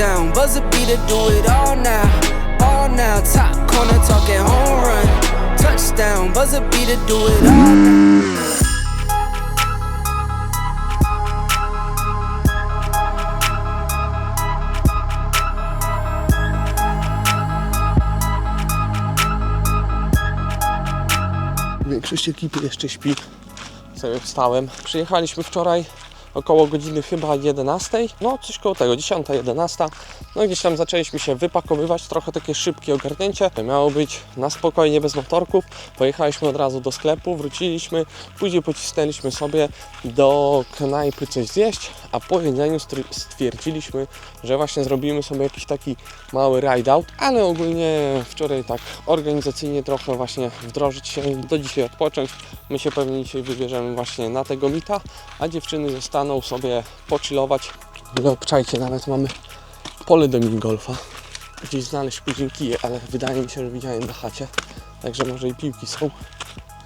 Touchdown, buzzer beater, do it all now. All now, top corner talking home run. Touchdown, buzzer beater, do it all now. Większość ekipy jeszcze śpi. Sobie wstałem. Przyjechaliśmy wczoraj około godziny chyba 11. No coś koło tego, 10, 11. No gdzieś tam zaczęliśmy się wypakowywać, trochę takie szybkie ogarnięcie. Miało być na spokojnie, bez motorków. Pojechaliśmy od razu do sklepu, wróciliśmy, później pocisnęliśmy sobie do knajpy coś zjeść, a po jedzeniu stwierdziliśmy, że właśnie zrobimy sobie jakiś taki mały ride out, ale ogólnie wczoraj tak organizacyjnie trochę właśnie wdrożyć się do dzisiaj odpocząć. My się pewnie dzisiaj wybierzemy właśnie na tego mita, a dziewczyny zostaną sobie pochillować. No obczajcie, nawet mamy pole do minigolfa. Gdzieś znaleźć później kije, ale wydaje mi się, że widziałem na chacie. Także może i piłki są.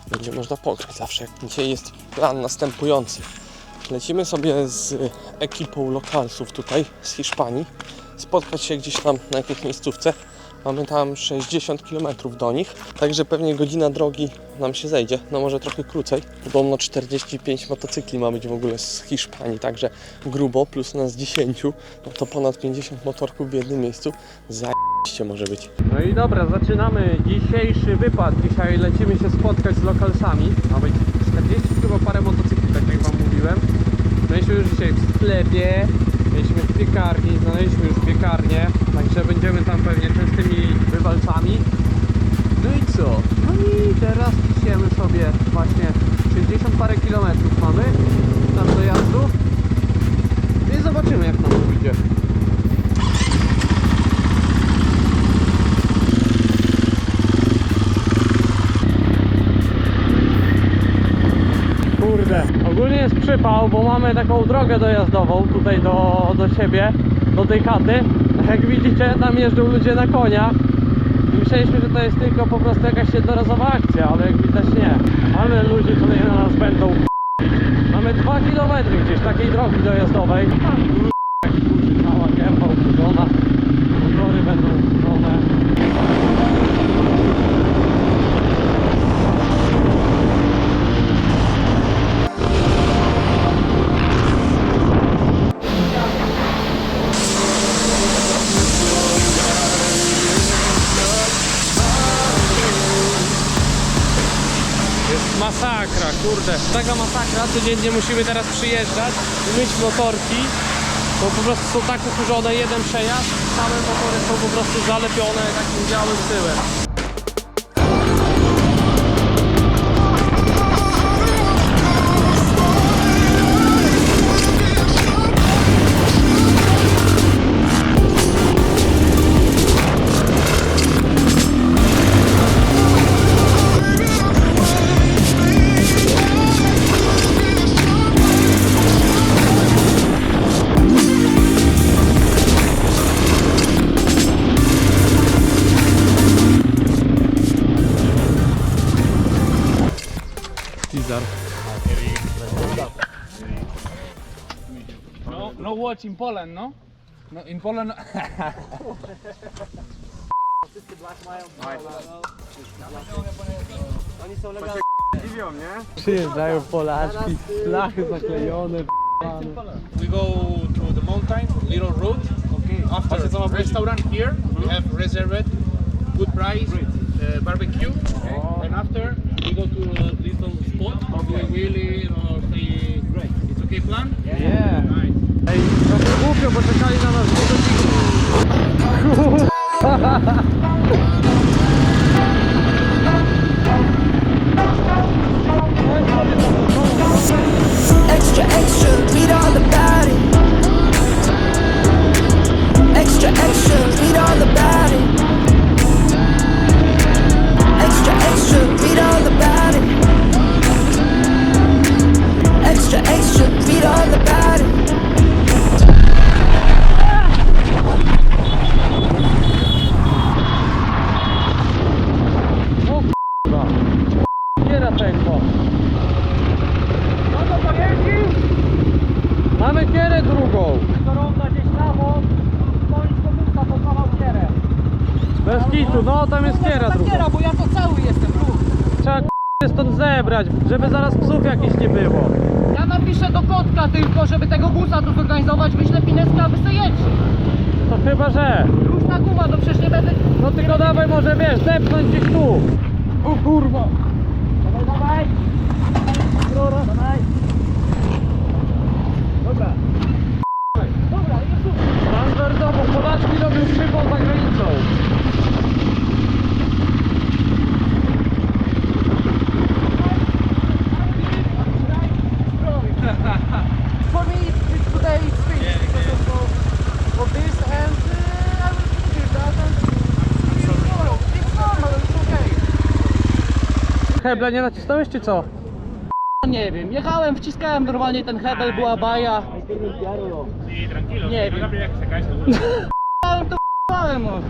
Będzie można pograć zawsze. Dzisiaj jest plan następujący. Lecimy sobie z ekipą lokalsów tutaj z Hiszpanii. Spotkać się gdzieś tam na jakiejś miejscówce. Mamy tam 60 km do nich, także pewnie godzina drogi nam się zejdzie. No może trochę krócej. Podobno 45 motocykli ma być w ogóle z Hiszpanii, także grubo, plus nas 10, no to ponad 50 motorków w jednym miejscu. Zajebiście może być. No i dobra, zaczynamy dzisiejszy wypad. Dzisiaj lecimy się spotkać z lokalsami. Ma być 40 chyba parę motocykli, tak jak Wam mówiłem. Byliśmy już dzisiaj w sklepie, byliśmy w piekarni, znaleźliśmy już piekarnię, także będziemy tam pewnie częstymi wywalcami. No i co? No i teraz idziemy sobie właśnie 60 parę kilometrów mamy tam dojazdu. I zobaczymy jak nam to wyjdzie. Kurde, ogólnie jest przypał, bo mamy taką drogę dojazdową tutaj do, do siebie, do tej chaty. Jak widzicie, tam jeżdżą ludzie na koniach. I Myśleliśmy, że to jest tylko po prostu jakaś jednorazowa akcja, ale jak widać nie. Ale ludzie tutaj na nas będą Mamy 2 km gdzieś takiej drogi dojazdowej. Taka masakra, codziennie musimy teraz przyjeżdżać myć motorki, bo po prostu są tak ukurzone, jeden przejazd, same motory są po prostu zalepione takim białym tyłem. No, no watch in Poland, no? No, in Poland. Przyjeżdżają Polaczki, flachy zaklejone. we go to the mountain, little road. Okay. After restaurant here, we have reserved, good price, uh, barbecue, and after we go to a little spot. We really uh, say, it's okay plan. Nie. Nice. Ej, trochę głupio, bo czekali na nas dwie zebrać, żeby zaraz psów jakichś nie było. Ja napiszę do kotka tylko, żeby tego busa tu zorganizować, wyślę pineskę, a wy jedźcie. To chyba, że. Różna guma, no przecież nie będę... No tylko dawaj może wiesz, zepchnąć gdzieś tu. O kurwa. Dawaj, dawaj. Rura, dawaj. Dobra. Dobra, już Standardowo Polaczki robią przypał za granicą. Hebla nie nacisnąłeś czy co? Nie wiem, jechałem, wciskałem normalnie ten hebel, była baja. Nie no wiem. Jechałem, to jechałem, no.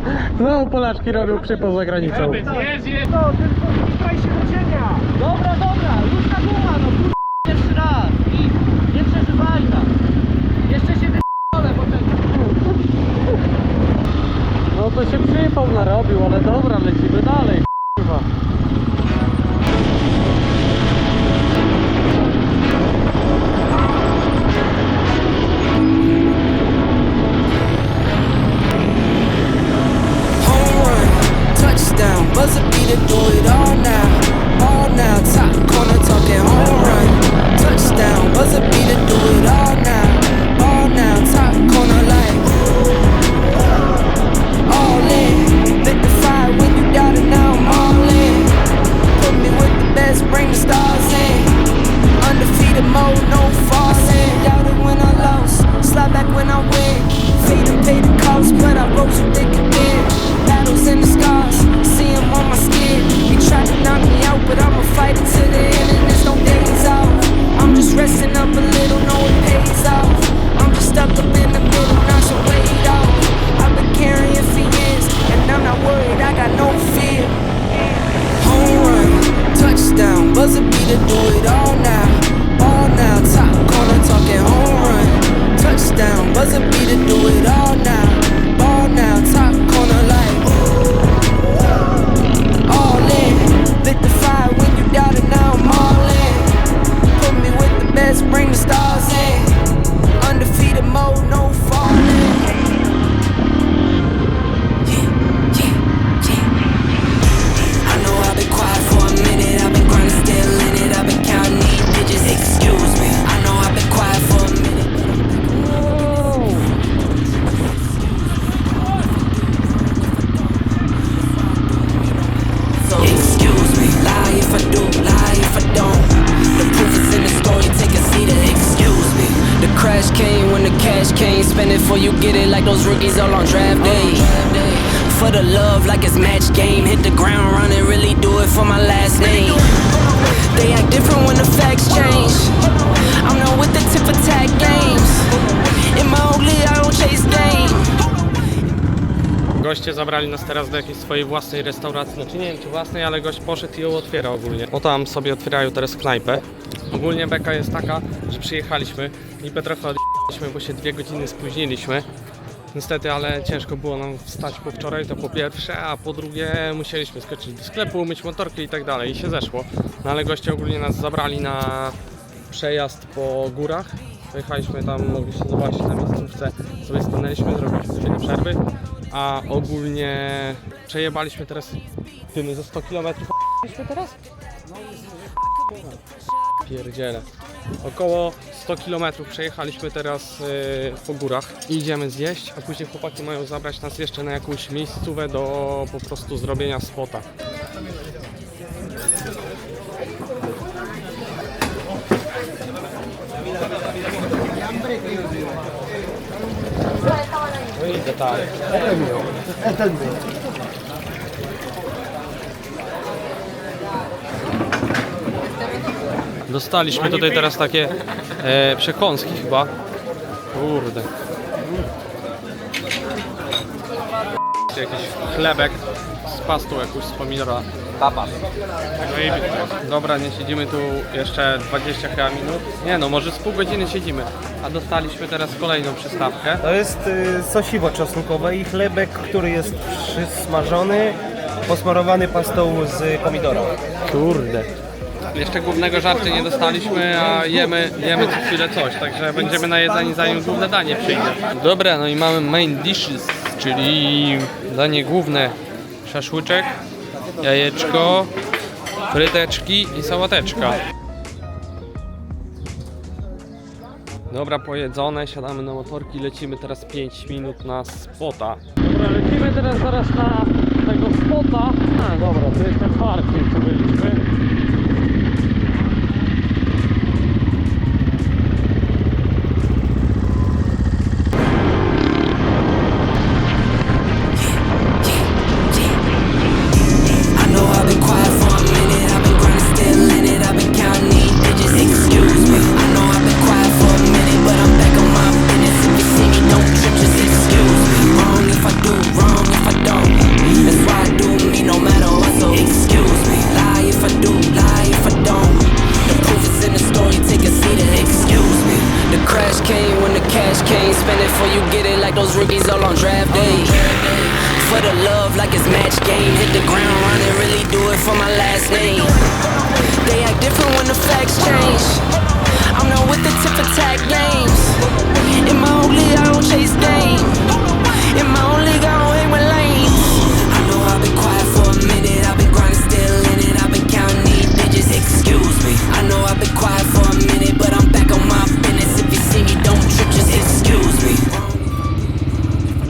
No Polaczki robią przypał za granicą. No, tylko wciskaj się do cienia. Dobra, dobra, już ta guma, no kur... pierwszy raz i nie przeżywaj tam. Jeszcze się wyp***olę, bo ten... No to się przypał narobił, ale dobra, lecimy dalej. Kurwa. Goście zabrali nas teraz do jakiejś swojej własnej restauracji. Znaczy nie wiem czy własnej, ale gość poszedł i ją otwiera ogólnie. O tam sobie otwierają teraz knajpę. Ogólnie beka jest taka, że przyjechaliśmy. Niby trochę odjechaliśmy, bo się dwie godziny spóźniliśmy. Niestety, ale ciężko było nam wstać po wczoraj, to po pierwsze, a po drugie musieliśmy skoczyć do sklepu, umyć motorkę i tak dalej i się zeszło. No ale goście ogólnie nas zabrali na przejazd po górach. Pojechaliśmy tam, mogliście zobaczyć na miejscówce, sobie stanęliśmy, zrobiliśmy chwilę przerwy, a ogólnie przejebaliśmy teraz tymy za 100 km. Teraz? Pierdziele. Około 100 km przejechaliśmy teraz yy, po górach i idziemy zjeść, a później chłopaki mają zabrać nas jeszcze na jakąś miejscówę do po prostu zrobienia spota. Detale. Dostaliśmy tutaj teraz takie e, przekąski chyba. Kurde. Jakiś chlebek z pastą jakąś z pomidora. Tapas. Dobra, nie siedzimy tu jeszcze 20 chyba minut. Nie no, może z pół godziny siedzimy. A dostaliśmy teraz kolejną przystawkę. To jest y, sosiwo czosnkowe i chlebek, który jest przysmażony, posmarowany pastą z pomidora. Kurde. Jeszcze głównego żarcia nie dostaliśmy, a jemy, jemy co chwilę coś, także będziemy najedzeni zanim główne danie przyjdzie. Dobra, no i mamy main dishes, czyli danie główne. Szaszłyczek, jajeczko, fryteczki i sałateczka. Dobra, pojedzone, siadamy na motorki, lecimy teraz 5 minut na spota. Dobra, lecimy teraz zaraz na tego spota. A, dobra, to jest ten parking, co byliśmy. Crash came when the cash came. Spend it before you get it, like those rookies all on draft day. For the love like it's match game. Hit the ground running, really do it for my last name. They act different when the facts change. I'm not with the tip for tag games. In my own league, I don't chase game. In my own league, I don't hang with lanes. I know I've been quiet for a minute. I've been grinding, still in it. I've been counting these digits. Excuse me. I know I've been quiet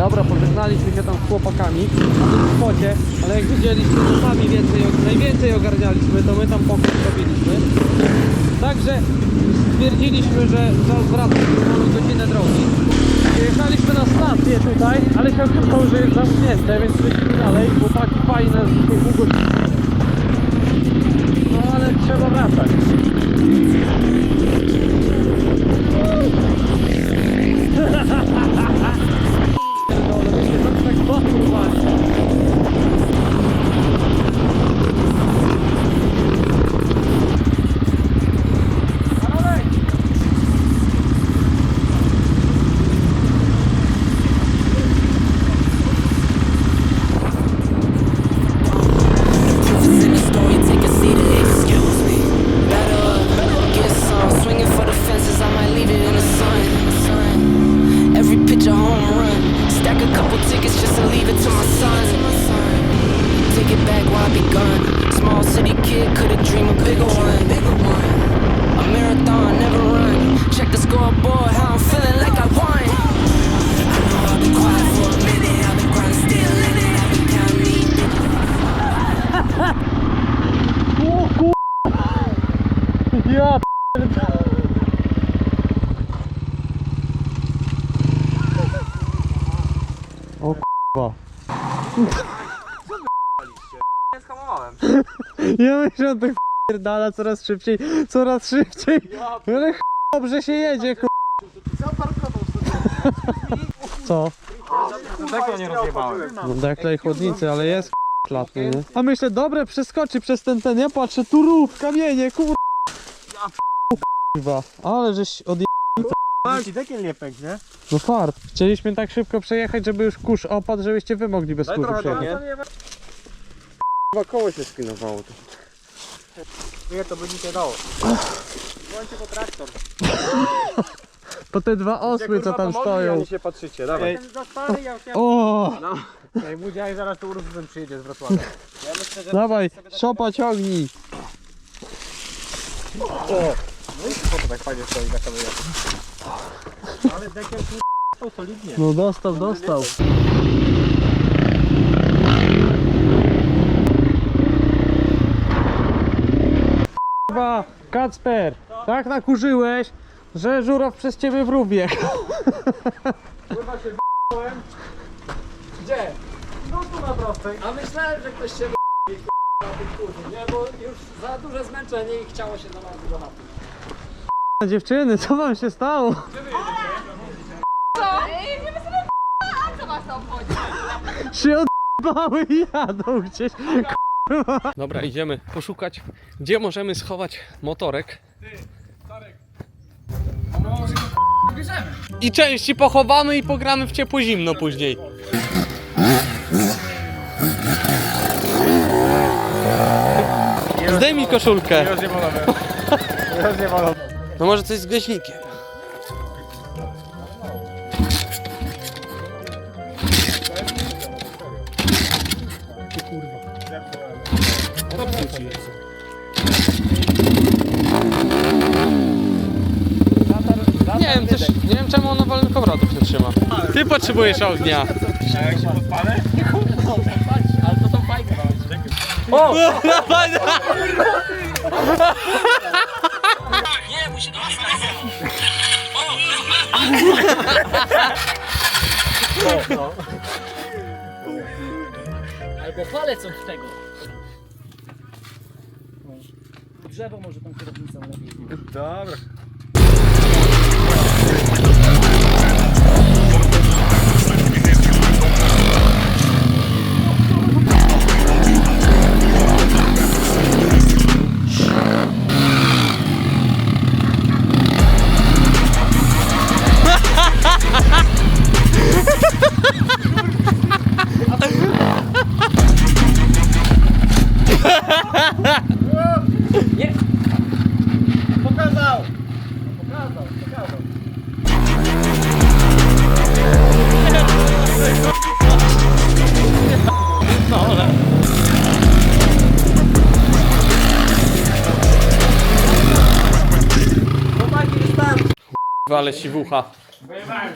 Dobra, pożegnaliśmy się tam z chłopakami na tym spocie, ale jak widzieliśmy, to sami więcej, najwięcej ogarnialiśmy, to my tam pokój robiliśmy. Także stwierdziliśmy, że czas wracać, bo mamy godzinę drogi. Jechaliśmy na stację tutaj, ale się okazało, że jest zamknięte, więc lecimy dalej. Fajne z dzisiaj pół godziny. No ale trzeba wracać. Kid, could've dreamed a bigger one. A marathon, never run. Check the scoreboard, how I'm Ja myślę, że tak pierdala coraz szybciej, coraz szybciej. Ale ch- dobrze się jedzie, k***. Co? Tego nie rozjebałem. No deklej chłodnicy, ale jest klatny, nie? A myślę, dobre, przeskoczy przez ten ten, ja patrzę, tu rów, kamienie, kur... Kurwa, ale żeś od Ci dekiel nie pęknie. No fart. Chcieliśmy tak szybko przejechać, żeby już kurz opadł, żebyście wy mogli bez kurzu przejechać. Chyba koło się spinowało. To. Nie, to by nic nie dało. Włączcie po traktor. Po te dwa osły, co tam stoją. się patrzycie, dawaj. O, Ej, Budziaj zaraz tu Ursusem przyjedzie z Wrocławia. dawaj, szopa ciągnij. Po to tak fajnie stoi na kamerze. Ale dekiel tu solidnie. No dostał, dostał. Chyba, Kacper, tak nakurzyłeś, że żuraw przez ciebie w rów wjechał. A myślałem, że ktoś się na kurzu, nie? Bo już za duże zmęczenie i chciało się na nas go napić. Dziewczyny, co wam się stało? Ej, nie my sobie a co was obchodzi? się odbały i jadą gdzieś. Dobra, idziemy poszukać, gdzie możemy schować motorek. I części pochowamy i pogramy w ciepło zimno później. Zdejmij koszulkę. Już nie. No może coś z gaźnikiem. Czemu ono wolnych obrotów nie trzyma. Ty potrzebujesz ognia. Ale to tą fajkę. Albo palec od tego. Drzewo może tą kierownicą lepiej. Dobra. ale siwucha. Wyjebałem.